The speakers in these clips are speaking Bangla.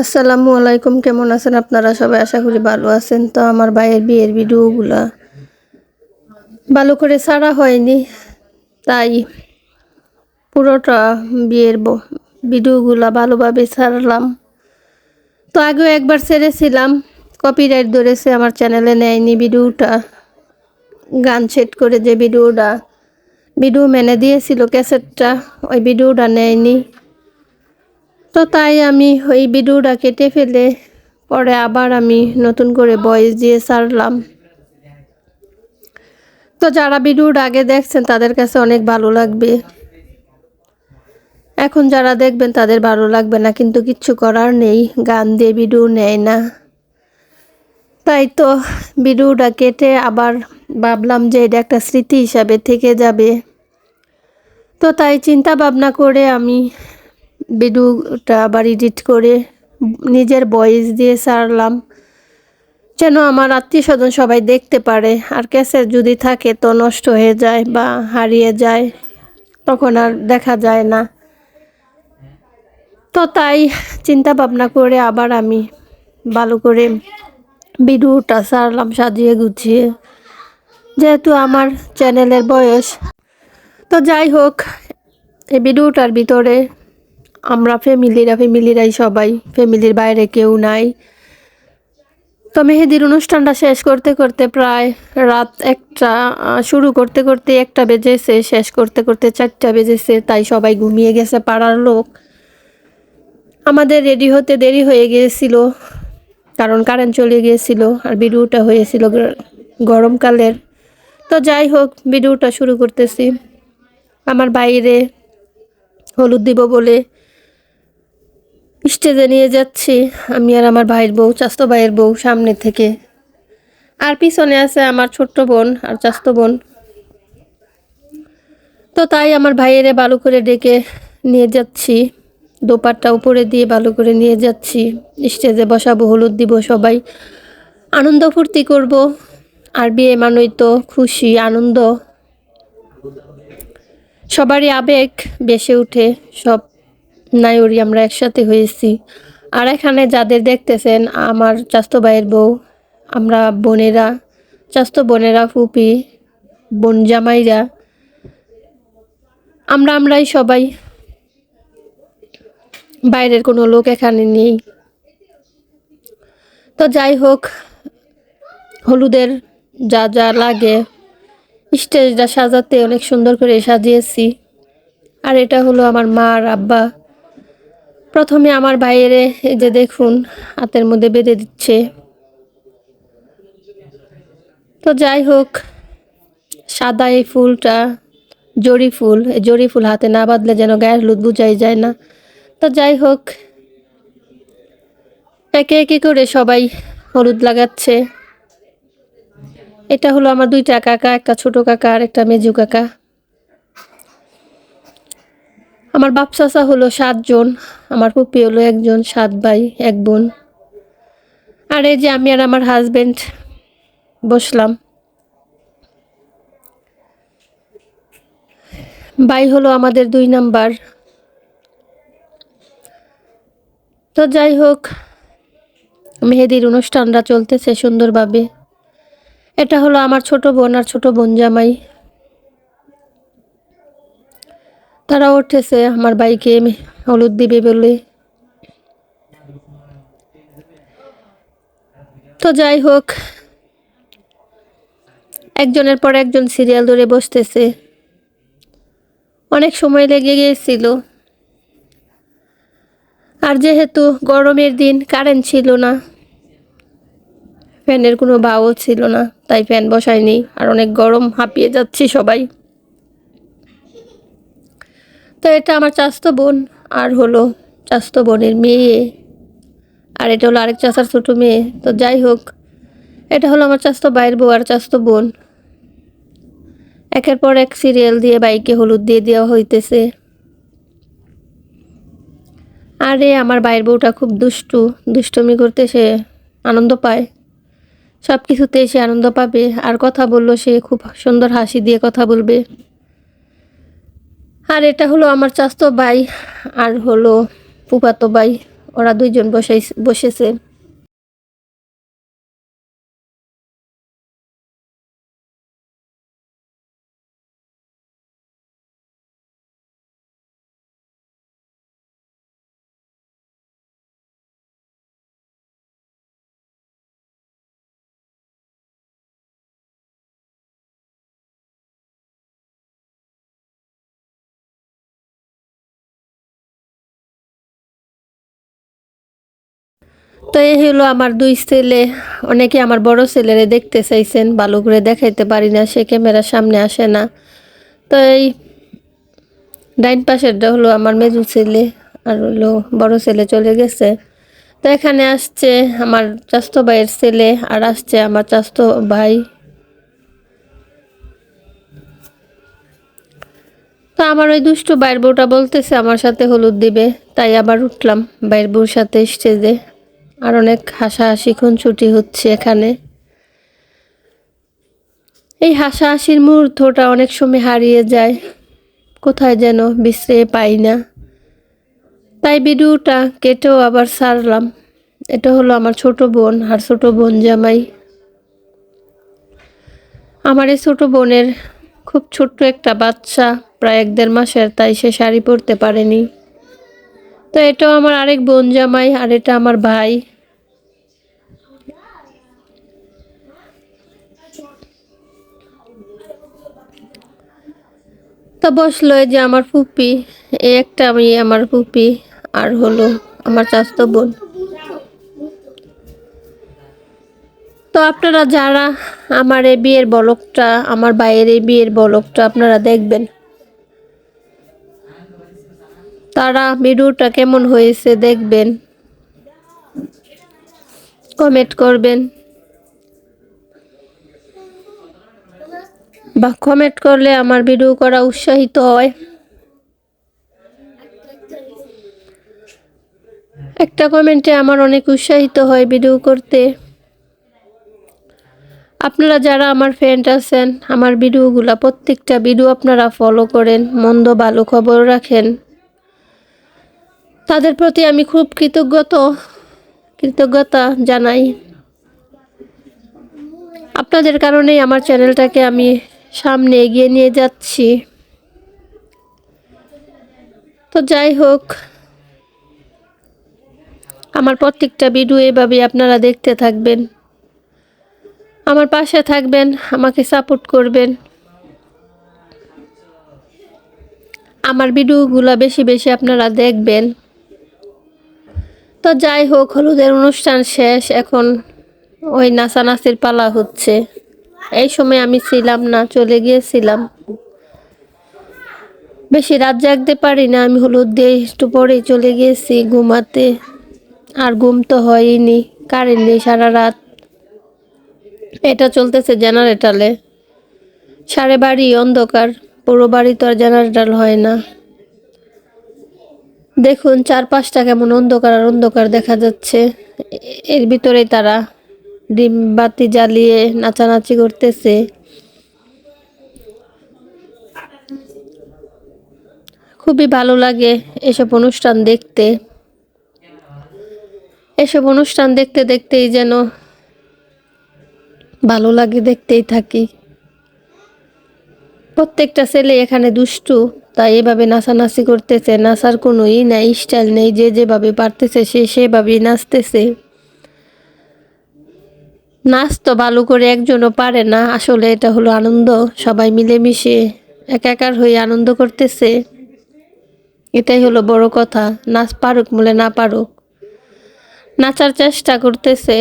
আসসালামু আলাইকুম, কেমন আছেন আপনারা? সবাই আশা করি ভালো আছেন। তো আমার ভাইয়ের বিয়ের ভিডিওগুলা ভালো করে ছাড়া হয়নি, তাই পুরোটা বিয়ের ভিডিওগুলা ভালোভাবে ছাড়লাম। তো আগেও একবার ছেড়েছিলাম কপিরাইট ধরেছে, আমার চ্যানেলে নেয়নি ভিডিওটা। গান সেট করে যে ভিডিওটা ভিডিও মেনে দিয়েছিল ক্যাসেটটা ওই ভিডিওটা নেয়নি। তো তাই আমি ওই ভিডিওটা কেটে ফেলে পরে আবার আমি নতুন করে ভয়েস দিয়ে সারলাম তো যারা ভিডিওটা আগে দেখছেন, তাদের কাছে অনেক ভালো লাগবে। এখন যারা দেখবেন, তাদের ভালো লাগবে না, কিন্তু কিচ্ছু করার নেই, গান দিয়ে ভিডিও নেয় না। তাই তো ভিডিওটা কেটে আবার ভাবলাম যে এটা একটা স্মৃতি হিসাবে থেকে যাবে। তো তাই চিন্তা ভাবনা করে আমি ভিডিওটা আবার এডিট করে নিজের ভয়েস দিয়ে ছাড়লাম যেন আমার আত্মীয় স্বজন সবাই দেখতে পারে, আর ক্যাসেট যদি থাকে তো নষ্ট হয়ে যায় বা হারিয়ে যায়, তখন আর দেখা যায় না। তো তাই চিন্তা ভাবনা করে আবার আমি ভালো করে ভিডিওটা ছাড়লাম সাজিয়ে গুছিয়ে, যেহেতু আমার চ্যানেলের বয়স। তো যাই হোক, এই ভিডিওটার ভিতরে আমরা ফ্যামিলিরা ফ্যামিলিরাই সবাই। ফ্যামিলির বাইরে কেউ নাই। তো মেহেদির অনুষ্ঠানটা শেষ করতে করতে প্রায় রাত একটা শুরু করতে করতে একটা বেজেছে। শেষ করতে করতে চারটা বেজেছে, তাই সবাই ঘুমিয়ে গেছে পাড়ার লোক। আমাদের রেডি হতে দেরি হয়ে গিয়েছিল, কারণ কারেন্ট চলে গিয়েছিল আর ভিডিওটা হয়েছিল গরমকালের। তো যাই হোক, ভিডিওটা শুরু করতেছি। আমার বাইরে হলুদ দিব বলে স্টেজে নিয়ে যাচ্ছি, আমি আর আমার ভাইয়ের বউ, চাস্তো ভাইয়ের বউ সামনে থেকে। আর পিছনে আছে আমার ছোট্ট বোন আর চাস্তো বোন। তো তাই আমার ভাইয়েরে ভালো করে ডেকে নিয়ে যাচ্ছি। দোপাট্টা উপরে দিয়ে ভালো করে নিয়ে যাচ্ছি। স্টেজে বসাবো, হলুদ দিব সবাই। আনন্দ ফুর্তি করব। আর বিয়ে মানুষ তো খুশি, আনন্দ। সবারই আবেগ বেসে উঠে, সব নায়রি আমরা একসাথে হয়েছি। আর এখানে যাদের দেখতেছেন, আমার চাস্তো ভাইয়ের বউ, আমরা বোনেরা, চাস্তো বোনেরা ফুপি, বোন জামাইরা, আমরা আমরাই সবাই। বাইরের কোনো লোক এখানে নেই। তো যাই হোক, হলুদের যা যা লাগে, স্টেজটা সাজাতে অনেক সুন্দর করে সাজিয়েছি। আর এটা হলো আমার মা আর আব্বা। প্রথমে আমার বাইরে এই যে দেখুন, হাতের মধ্যে বেঁধে দিচ্ছে। তো যাই হোক, সাদা এই ফুলটা জড়ি ফুল জড়ি ফুল হাতে না বাঁধলে যেন গায়ের হলুদ বুঝাই যায় না। তো যাই হোক, একে একে করে সবাই হলুদ লাগাচ্ছে। এটা হলো আমার দুইটা কাকা, একটা ছোট কাকা আর একটা মেজু কাকা। আমার বাপ চাচা হলো সাতজন আমার পুপি হলো একজন, সাত ভাই, এক বোন। আর এই যে আমি আর আমার হাজবেন্ড বসলাম। ভাই হলো আমাদের দুই নাম্বার। তো যাই হোক, মেহেদির অনুষ্ঠানটা চলতেছে সুন্দরভাবে। এটা হলো আমার ছোট বোন আর ছোট বোন জামাই। তারা উঠেছে, আমার বাইকে হলুদ দিবে বলে। তো যাই হোক, একজনের পর একজন সিরিয়াল ধরে বসতেছে। অনেক সময় লেগে গিয়েছিল। আর যেহেতু গরমের দিন কারেন্ট ছিল না। ফ্যানের কোনো বাও ছিল না, তাই ফ্যান বসায়নি। আর অনেক গরম হাঁপিয়ে যাচ্ছি সবাই। তো এটা আমার চাস্ত বোন, আর হলো চাস্ত বোনের মেয়ে, আর এটা হলো আরেক চাচার ছোটো মেয়ে। তো যাই হোক, এটা হলো আমার চাস্তো ভাইয়ের বউ আর চাস্ত বোন। একের পর এক সিরিয়াল দিয়ে বাইকে হলুদ দিয়ে দেওয়া হইতেছে। আরে, আমার ভাইয়ের বউটা খুব দুষ্টু। দুষ্টমি করতে সে আনন্দ পায়। সব কিছুতে সে আনন্দ পাবে। আর কথা বলল সে, খুব সুন্দর হাসি দিয়ে কথা বলবে। আর এটা হলো আমার চাস্ত ভাই আর হলো ফুফাতো ভাই ওরা দুইজন বসে বসেছে। তো এই হলো আমার দুই ছেলে। অনেকে আমার বড় ছেলেরে দেখতে চাইছেন ভালো করে দেখাইতে পারি না, সে ক্যামেরার সামনে আসে না। তো এই ডাইন পাশেরটা হলো আমার মেজু ছেলে আর হলো বড় ছেলে চলে গেছে। তো এখানে আসছে আমার চাস্তো ভাইয়ের ছেলে আর আসছে আমার চাস্ত ভাই। তো আমার ওই দুষ্টু বাইর বউটা বলতেছে আমার সাথে হলুদ দিবে, তাই আবার উঠলাম। বাইর বউর সাথে স্টেজে আর অনেক হাসাহাসি খুনছুটি হচ্ছে এখানে। এই হাসাহাসির মুহূর্তটা অনেক সময় হারিয়ে যায়। কোথায় যেন বিশ্রে পাই না। তাই ভিডিওটা কেটেও আবার সারলাম। এটা হলো আমার ছোট বোন আর ছোট বোন জামাই। আমার এই ছোট বোনের খুব ছোট্ট একটা বাচ্চা, প্রায় এক দেড় মাসের, তাই সে শাড়ি পরতে পারেনি। তো এটাও আমার আরেক বোন জামাই আর এটা আমার ভাই। তো বসল যে আমার পুপি এই একটা আমি আমার পুপি আর হলো আমার চাস্তো বোন। তো আপনারা যারা আমার এই বিয়ের বলকটা, আমার এই বিয়ের বলকটা আপনারা দেখবেন। তারা ভিডিওটা কেমন হয়েছে দেখবেন। কমেন্ট করবেন। বা কমেন্ট করলে আমার ভিডিও করা উৎসাহিত হয়। একটা কমেন্টে আমার অনেক উৎসাহিত হয় ভিডিও করতে। আপনারা যারা আমার ফ্রেন্ড আছেন, আমার ভিডিওগুলা প্রত্যেকটা ভিডিও আপনারা ফলো করেন, মন্দ ভালো খবর রাখেন। তাদের প্রতি আমি খুব কৃতজ্ঞত, কৃতজ্ঞতা জানাই। আপনাদের কারণেই আমার চ্যানেলটাকে আমি সামনে এগিয়ে নিয়ে যাচ্ছি। তো যাই হোক, আমার প্রত্যেকটা ভিডিও এভাবে আপনারা দেখতে থাকবেন। আমার পাশে থাকবেন, আমাকে সাপোর্ট করবেন। আমার ভিডিওগুলো বেশি বেশি আপনারা দেখবেন। তো যাই হোক, হলুদের অনুষ্ঠান শেষ। এখন ওই নাচানাচির পালা হচ্ছে। এই সময় আমি ছিলাম না, চলে গিয়েছিলাম। বেশি রাত জাগতে পারি না, আমি হলুদ দিয়ে একটু পরেই চলে গিয়েছি ঘুমাতে। আর ঘুম তো হয়নি কারেন্ট নেই সারা রাত। এটা চলতেছে জেনারেটালে সারে বাড়ি অন্ধকার, পুরো বাড়ি তো আর জেনারেটাল হয় না। দেখুন, চারপাশটা কেমন অন্ধকার আর অন্ধকার দেখা যাচ্ছে। এর ভিতরে তারা ডিম বাতি জ্বালিয়ে নাচানাচি করতেছে। খুবই ভালো লাগে এসব অনুষ্ঠান দেখতে। এসব অনুষ্ঠান দেখতে দেখতেই যেন ভালো লাগে দেখতেই থাকি। প্রত্যেকটা ছেলে এখানে দুষ্টু। তাই এভাবে নাচানাচি করতেছে, নাচার কোনো ই নাই, স্টাইল নেই, যে যেভাবে পারতেছে সে সেভাবেই নাচতেছে। নাচ তো ভালো করে একজনও পারে না, আসলে এটা হলো আনন্দ, সবাই মিলেমিশে একাকার হয়ে আনন্দ করতেছে। এটাই হলো বড় কথা, নাচ পারুক বলে না পারুক। নাচার চেষ্টা করতেছে।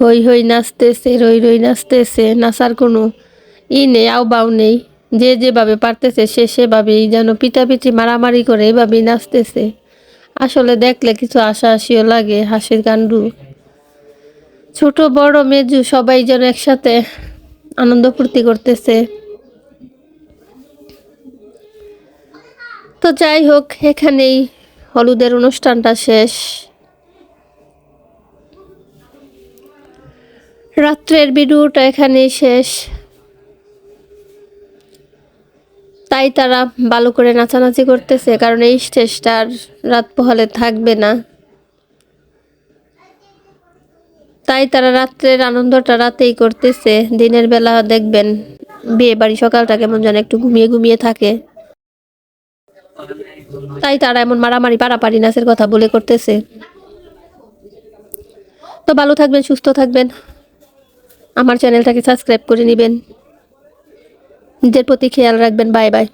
হই হই নাচতেছে, রই রই নাচতেছে, নাচার কোনো ই নেই আও বাও নেই। যে যেভাবে পারতেছে, সে সেভাবেই যেন পিটাপিটি মারামারি করে এভাবেই নাচতেছে। আসলে দেখলে কিছু আশা আসিও লাগে, হাসির কাণ্ডু ছোট, বড়, মেজু সবাই যেন একসাথে আনন্দ ফুর্তি করতেছে। তো যাই হোক, এখানেই হলুদের অনুষ্ঠানটা শেষ। রাত্রের ভিডিওটা এখানেই শেষ। তাই তারা ভালো করে নাচানাচি করতেছে, কারণ এই স্টেজটা আর রাত পোহালে থাকবে না। তাই তারা রাত্রের আনন্দটা রাতেই করতেছে, দিনের বেলা দেখবেন বিয়ে বাড়ি সকালটা কেমন যেন একটু ঘুমিয়ে ঘুমিয়ে থাকে। তাই তারা এমন মারামারি পারাপারি নাচের কথা বলে করতেছে। তো ভালো থাকবেন, সুস্থ থাকবেন। আমার চ্যানেলটাকে সাবস্ক্রাইব করে নেবেন। নিজের প্রতি খেয়াল রাখবেন বাই বাই।